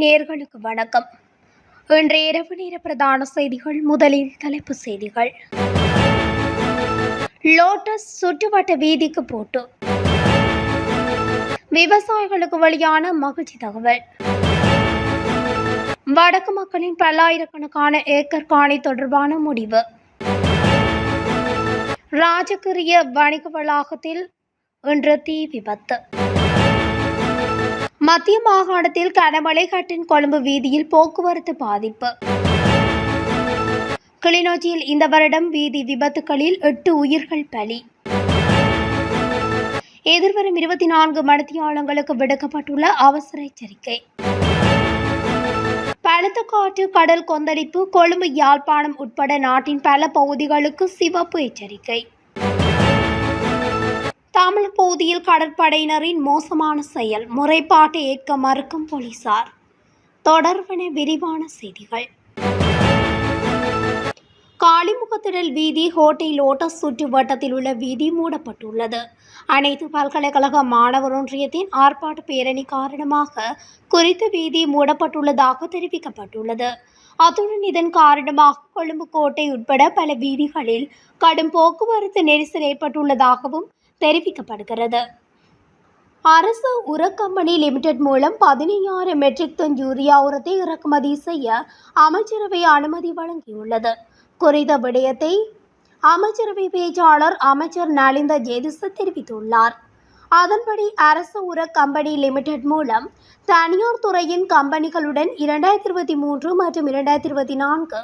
நேர்களுக்கு வணக்கம். இன்றைய இரவு நேர பிரதான செய்திகள் முதலில் தலைப்பு செய்திகள். லோட்டஸ் சுற்றுவட்ட வீதிக்கு போட்டு. விவசாயிகளுக்கு வெளியான மகிழ்ச்சி தகவல். வடக்கு மக்களின் பல்லாயிரக்கணக்கான ஏக்கர் காணி தொடர்பான முடிவு. ராஜகிரிய வணிக வளாகத்தில் இன்று தீ விபத்து. மத்திய மாகாணத்தில் கனமழை கட்டின் கொழும்பு வீதியில் போக்குவரத்து பாதிப்பு. கிளிநொச்சியில் இந்த வருடம் வீதி விபத்துகளில் எட்டு உயிர்கள் பலி. எதிர்வரும் இருபத்தி நான்கு மணித்தியாலங்களுக்கு விடுக்கப்பட்டுள்ள அவசர எச்சரிக்கை. பலத்த காற்று கடல் கொந்தளிப்பு கொழும்பு யாழ்ப்பாணம் உட்பட நாட்டின் பல பகுதிகளுக்கு சிவப்பு எச்சரிக்கை. தமிழ் பகுதியில் கடற்படையினரின் மோசமான செயல் முறைப்பாட்டை ஏற்க மறுக்கும் போலீசார். தொடர்பென விரிவான செய்திகள். காளிமுகத்திடல் வீதி ஹோட்டை லோட்டஸ் சுற்று வட்டத்தில் உள்ள வீதி மூடப்பட்டுள்ளது. அனைத்து பல்கலைக்கழக மாணவர் ஒன்றியத்தின் ஆர்ப்பாட்ட பேரணி காரணமாக குறித்த வீதி மூடப்பட்டுள்ளதாக தெரிவிக்கப்பட்டுள்ளது. அத்துடன் இதன் காரணமாக கொழும்பு கோட்டை உட்பட பல வீதிகளில் கடும் போக்குவரத்து நெரிசல் ஏற்பட்டுள்ளதாகவும் தெரிவிக்கப்படுகிறது. அரசு உரக்கம்பெனி லிமிடெட் மூலம் பதினையாயிரம் மெட்ரிக் டன் யூரியா உரத்தை இறக்குமதி செய்ய அமைச்சரவை அனுமதி வழங்கியுள்ளது. குறித்த விடயத்தை அமைச்சரவை பேச்சாளர் அமைச்சர் நலிந்த ஜெயதிச தெரிவித்துள்ளார். அதன்படி அரசு உர கம்பெனி லிமிடெட் மூலம் தனியார் துறையின் கம்பெனிகளுடன் இரண்டாயிரத்தி இருபத்தி மூன்று மற்றும் இரண்டாயிரத்தி இருபத்தி நான்கு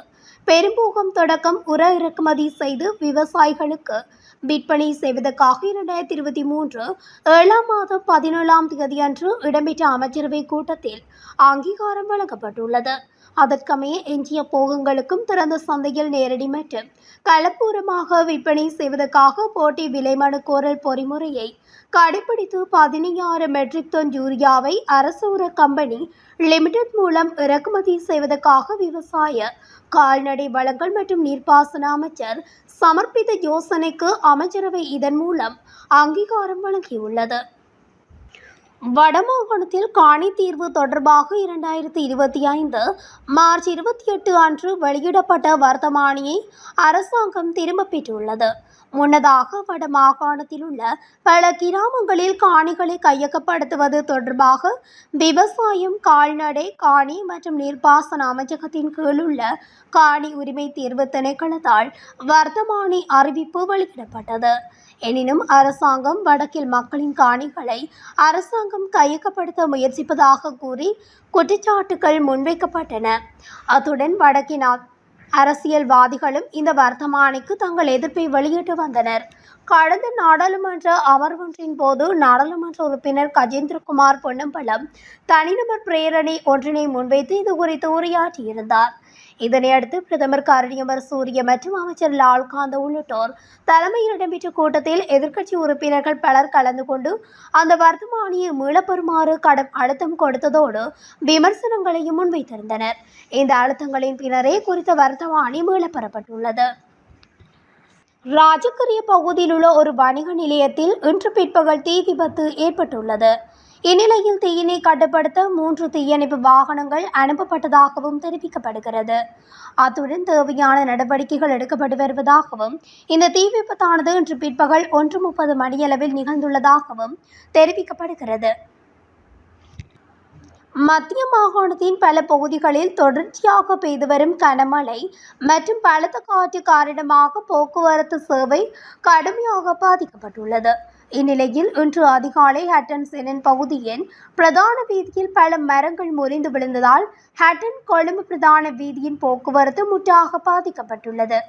பெரும்போகம் தொடக்கம் உர இறக்குமதி செய்து விவசாயிகளுக்கு விற்பனை செய்வதற்காக இரண்டாயிரத்தி இருபத்தி மூன்று ஏழாம் மாதம் பதினேழாம் தேதியன்று இடம்பெற்ற அமைச்சரவை கூட்டத்தில் அங்கீகாரம் வழங்கப்பட்டுள்ளது. அதற்கமைய எஞ்சிய போகங்களுக்கும் திறந்த சந்தையில் நேரடி மற்றும் கலப்பூரமாக விற்பனை செய்வதற்காக போட்டி விலைமனு கோரல் பொறிமுறையை கடைபிடித்து பதினையாறு மெட்ரிக் டன் யூரியாவை அரசு உர கம்பெனி லிமிடெட் மூலம் இறக்குமதி செய்வதற்காக விவசாய கால்நடை வளங்கள் மற்றும் நீர்ப்பாசன அமைச்சர் சமர்ப்பித்த யோசனைக்கு அமைச்சரவை இதன் மூலம் அங்கீகாரம் வழங்கியுள்ளது. வடமாகாணத்தில் காணி தீர்வு தொடர்பாக இரண்டாயிரத்தி இருபத்தி ஐந்து மார்ச் இருபத்தி எட்டு அன்று வெளியிடப்பட்ட வர்த்தமானியை அரசாங்கம் திரும்பப் பெற்றுள்ளது. முன்னதாக வடமாகாணத்தில் உள்ள பல கிராமங்களில் காணிகளை கையகப்படுத்துவது தொடர்பாக விவசாயம் கால்நடை காணி மற்றும் நீர்ப்பாசன அமைச்சகத்தின் கீழ் உள்ள காணி உரிமை தேர்வு திணைக்களத்தால் வர்த்தமானி அறிவிப்பு வெளியிடப்பட்டது. எனினும் அரசாங்கம் வடக்கில் மக்களின் காணிகளை அரசாங்கம் கையகப்படுத்த முயற்சிப்பதாக கூறி குற்றச்சாட்டுகள் முன்வைக்கப்பட்டன. அத்துடன் வடக்கின் அரசியல்வாதிகளும் இந்த வர்த்தமானிக்கு தங்கள் எதிர்ப்பை வெளியிட்டு வந்தனர். கடந்த நாடாளுமன்ற அமர்வொன்றின் போது நாடாளுமன்ற உறுப்பினர் கஜேந்திரகுமார் பொன்னம்பலம் தனிநபர் பிரேரணை ஒன்றினை முன்வைத்து இது குறித்து உரையாற்றியிருந்தார். இதனையடுத்து பிரதமர் கருணியமர் சூரிய மற்றும் அமைச்சர் லால்காந்த உள்ளிட்டோர் தலைமையில் இடம்பெற்ற கூட்டத்தில் எதிர்க்கட்சி உறுப்பினர்கள் பலர் கலந்து கொண்டு அந்த வர்த்தமானியை மீளப்பெறுமாறு கடும் அழுத்தம் கொடுத்ததோடு விமர்சனங்களையும் முன்வைத்திருந்தனர். இந்த அழுத்தங்களின் பின்னரே குறித்த வர்த்தமானி மீளப்பெறப்பட்டுள்ளது. ராஜகிரிய பகுதியில் உள்ள ஒரு வணிக நிலையத்தில் இன்று பிற்பகல் தீ விபத்து ஏற்பட்டுள்ளது. இந்நிலையில் தீயினை கட்டுப்படுத்த மூன்று தீயணைப்பு வாகனங்கள் அனுப்பப்பட்டதாகவும் தெரிவிக்கப்படுகிறது. அத்துடன் தேவையான நடவடிக்கைகள் எடுக்கப்பட்டு வருவதாகவும் இந்த தீ விபத்தானது இன்று பிற்பகல் ஒன்று முப்பது மணியளவில் நிகழ்ந்துள்ளதாகவும் தெரிவிக்கப்படுகிறது. மத்திய மாகாணத்தின் பல பகுதிகளில் தொடர்ச்சியாக பெய்து வரும் கனமழை மற்றும் பலத்த காற்று காரணமாக போக்குவரத்து சேவை கடுமையாக பாதிக்கப்பட்டுள்ளது. இந்நிலையில் இன்று அதிகாலை ஹட்டன் செனன் பகுதியின் பிரதான வீதியில் பல மரங்கள் முறிந்து விழுந்ததால் ஹட்டன் கொழும்பு பிரதான வீதியின் போக்குவரத்து முற்றாக பாதிக்கப்பட்டுள்ளது.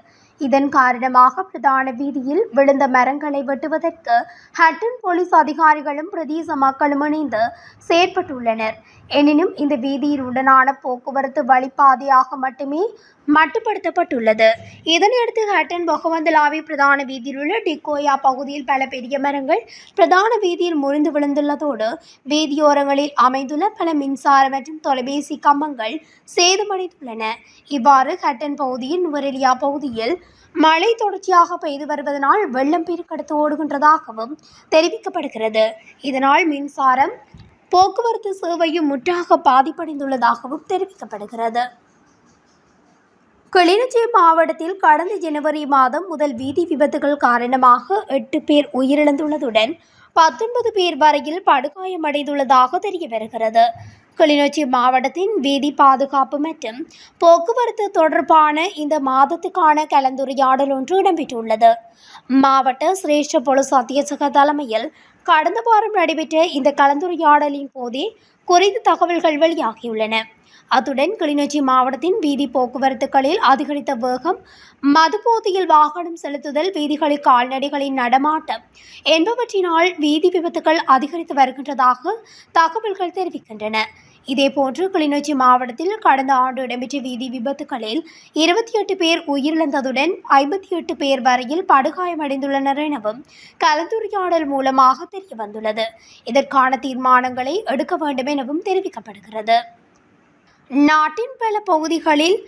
இதன் காரணமாக பிரதான வீதியில் விழுந்த மரங்களை வெட்டுவதற்கு ஹட்டன் போலீஸ் அதிகாரிகளும் பிரதேச மக்களும் இணைந்து செயற்பட்டுள்ளனர். எனினும் இந்த வீதியினுடனான உடனான போக்குவரத்து வழிப்பாதையாக மட்டுமே மட்டுப்படுத்தப்பட்டுள்ளது. இதனையடுத்து ஹட்டன் பகவந்தலாவி பிரதான வீதியில் உள்ள டிக்கோயா பகுதியில் பல பெரிய மரங்கள் பிரதான வீதியில் முறிந்து விழுந்துள்ளதோடு வீதியோரங்களில் அமைந்துள்ள பல மின்சார மற்றும் தொலைபேசி கம்பங்கள் சேதமடைந்துள்ளன. இவ்வாறு ஹட்டன் பகுதியின் நுவரெலியா பகுதியில் மழை தொடர்ச்சியாக பெய்து வருவதனால் வெள்ளம் பெருக்கெடுத்து ஓடுகின்றதாகவும் தெரிவிக்கப்படுகிறது. இதனால் மின்சாரம் போக்குவரத்து சேவையும் முற்றாக பாதிப்படைந்துள்ளதாகவும் தெரிவிக்கப்படுகிறது. கிளிநொச்சி மாவட்டத்தில் கடந்த ஜனவரி மாதம் முதல் வீதி விபத்துகள் காரணமாக எட்டு பேர் உயிரிழந்துள்ளதுடன் பத்தொன்பது பேர் வரையில் படுகாயமடைந்துள்ளதாக தெரிய வருகிறது கிளிநொச்சி மாவட்டத்தின் வீதி பாதுகாப்பு மற்றும் போக்குவரத்து தொடர்பான இந்த மாதத்துக்கான கலந்துரையாடல் ஒன்று இடம்பெற்றுள்ளது. மாவட்ட சிரேஷ்ட பொலிஸ் அத்தியட்சக தலைமையில் கடந்த வாரம் நடைபெற்ற இந்த கலந்துரையாடலின் போதே குறித்த தகவல்கள் வெளியாகியுள்ளன. அத்துடன் கிளிநொச்சி மாவட்டத்தின் வீதி போக்குவரத்துகளில் அதிகரித்த வேகம் மதுபோதையில் வாகனம் செலுத்துதல் வீதிகளில் கால்நடைகளின் நடமாட்டம் என்பவற்றினால் வீதி விபத்துகள் அதிகரித்து வருகின்றதாக தகவல்கள் தெரிவிக்கின்றன. இதேபோன்று கிளிநொச்சி மாவட்டத்தில் கடந்த ஆண்டு இடம்பெற்ற வீதி விபத்துகளில் இருபத்தி எட்டு பேர் உயிரிழந்ததுடன் ஐம்பத்தி எட்டு பேர் வரையில் படுகாயமடைந்துள்ளனர் எனவும் கலந்துரையாடல் மூலமாக தெரிய வந்துள்ளது இதற்கான தீர்மானங்களை எடுக்க வேண்டும் எனவும் தெரிவிக்கப்படுகிறது. நாட்டின் பல பகுதிகளில்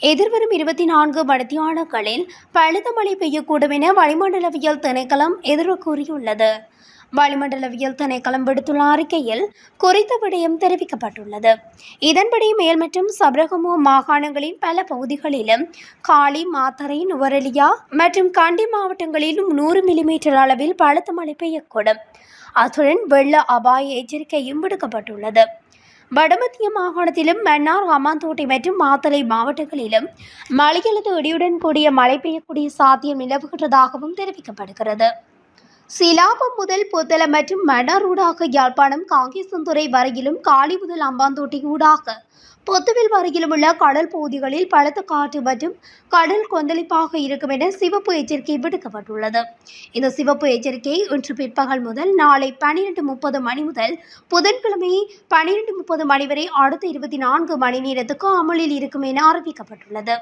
எதிர்வரும் இருபத்தி நான்கு மணித்தியானங்களில் பழுத மழை பெய்யக்கூடும் என வளிமண்டலவியல் திணைக்களம் எதிர்வு கூறியுள்ளது. வளிமண்டலவியல் திணைக்களம் விடுத்துள்ள அறிக்கையில் குறித்த விடயம் தெரிவிக்கப்பட்டுள்ளது. இதன்படி மேல் மற்றும் சபரகமோ மாகாணங்களின் பல பகுதிகளிலும் காளி மாத்தரை நுவரெலியா மற்றும் கண்டி மாவட்டங்களிலும் நூறு மில்லிமீட்டர் அளவில் பலத்த மழை பெய்யக்கூடும். அத்துடன் வெள்ள அபாய எச்சரிக்கையும் விடுக்கப்பட்டுள்ளது. வடமத்திய மாகாணத்திலும் மன்னார் ஹமாந்தோட்டை மற்றும் மாத்தளை மாவட்டங்களிலும் மழையளவு இடியுடன் கூடிய மழை பெய்யக்கூடிய சாத்தியம் நிலவுகின்றதாகவும் தெரிவிக்கப்படுகிறது. சிலாபம் முதல் புத்தள மற்றும் மன்னார் ஊடாக யாழ்ப்பாணம் காங்கேசந்துறை வரையிலும் காளி முதல் அம்பாந்தோட்டை ஊடாக. பொத்துவில் வரையிலும் உள்ள கடல் பகுதிகளில் பலத்த காற்று மற்றும் கடல் கொந்தளிப்பாக இருக்கும் என சிவப்பு எச்சரிக்கை விடுக்கப்பட்டுள்ளது. இந்த சிவப்பு எச்சரிக்கை இன்று பிற்பகல் முதல் நாளை பனிரெண்டு முப்பது மணி முதல் புதன்கிழமை பனிரெண்டு முப்பது மணி வரை அடுத்த இருபத்தி நான்கு மணி நேரத்துக்கு அமலில் இருக்கும் என அறிவிக்கப்பட்டுள்ளது.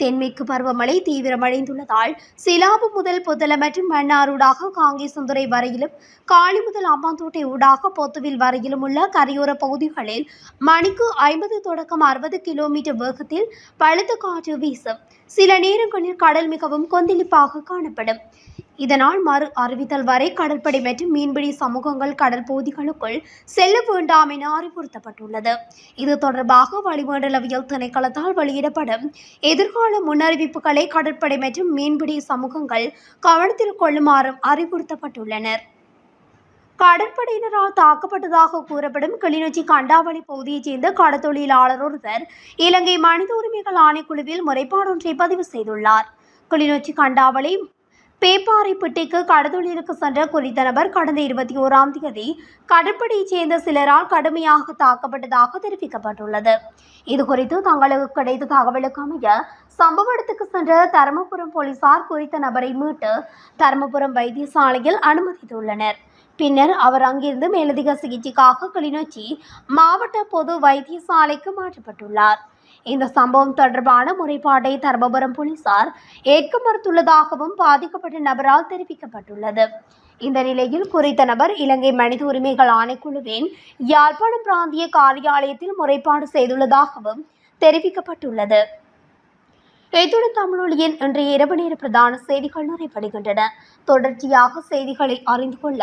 தென்மேற்கு பருவமழை தீவிரமடைந்துள்ளதால் சிலாபு முதல் புதல மற்றும் மன்னாரூடாக காங்கேசந்துறை வரையிலும் காலி முதல் அம்பாந்தோட்டை ஊடாக பொத்துவில் வரையிலும் உள்ள கரையோர பகுதிகளில் மணிக்கு ஐம்பது தொடக்கம் அறுபது கிலோமீட்டர் வேகத்தில் பழுத்த காற்று வீசும். சில நேரங்களில் கடல் மிகவும் கொந்தளிப்பாக காணப்படும். இதனால் மறு அறிவித்தல் வரை கடற்படை மற்றும் மீன்பிடி சமூகங்கள் கடல் பகுதிகளுக்குள் செல்ல வேண்டாம் என அறிவுறுத்தப்பட்டுள்ளது. இது தொடர்பாக வளிமண்டலவியல் திணைக்களத்தால் வெளியிடப்படும் எதிர்கால முன்னறிவிப்புகளை கடற்படை மற்றும் மீன்பிடி சமூகங்கள் கவனத்தில் கொள்ளுமாறும் அறிவுறுத்தப்பட்டுள்ளனர். கடற்படையினரால் தாக்கப்பட்டதாக கூறப்படும் கிளிநொச்சி கண்டாவளி பகுதியைச் சேர்ந்த கடத்தொழிலாளர் ஒருவர் இலங்கை மனித உரிமைகள் ஆணைக்குழுவில் முறைப்பாடொன்றை பதிவு செய்துள்ளார். கிளிநொச்சி கண்டாவளி பேப்பாறைப்பட்டிக்கு கடத்தொழிலுக்கு சென்ற குறித்த நபர் கடந்த இருபத்தி ஓராம் தேதி கடற்படையைச் சேர்ந்த சிலரால் கடுமையாக தாக்கப்பட்டதாக தெரிவிக்கப்பட்டுள்ளது. இதுகுறித்து தங்களுக்கு கிடைத்த தகவலுக்கு அமைய சம்பவ இடத்துக்கு சென்ற தருமபுரம் போலீசார் குறித்த நபரை மீட்டு தருமபுரம் வைத்தியசாலையில் அனுமதித்துள்ளனர். பின்னர் அவர் அங்கிருந்து மேலதிக சிகிச்சைக்காக கிளிநொச்சி மாவட்ட பொது வைத்தியசாலைக்கு மாற்றப்பட்டுள்ளார். இந்த சம்பவம் தொடர்பான முறைப்பாட்டை தர்மபுரம் போலீசார் ஏற்க மறுத்துள்ளதாகவும் பாதிக்கப்பட்ட நபரால் தெரிவிக்கப்பட்டுள்ளது. இந்த நிலையில் குறித்த நபர் இலங்கை மனித உரிமைகள் ஆணைக்குழுவின் யாழ்ப்பாணம் பிராந்திய காரியாலயத்தில் முறைப்பாடு செய்துள்ளதாகவும் தெரிவிக்கப்பட்டுள்ளது. இத்துடன் தமிழொலியின் இன்றைய இரவு நேர பிரதான செய்திகள் நிறைவடைகின்றன. தொடர்ச்சியாக செய்திகளை அறிந்து கொள்ள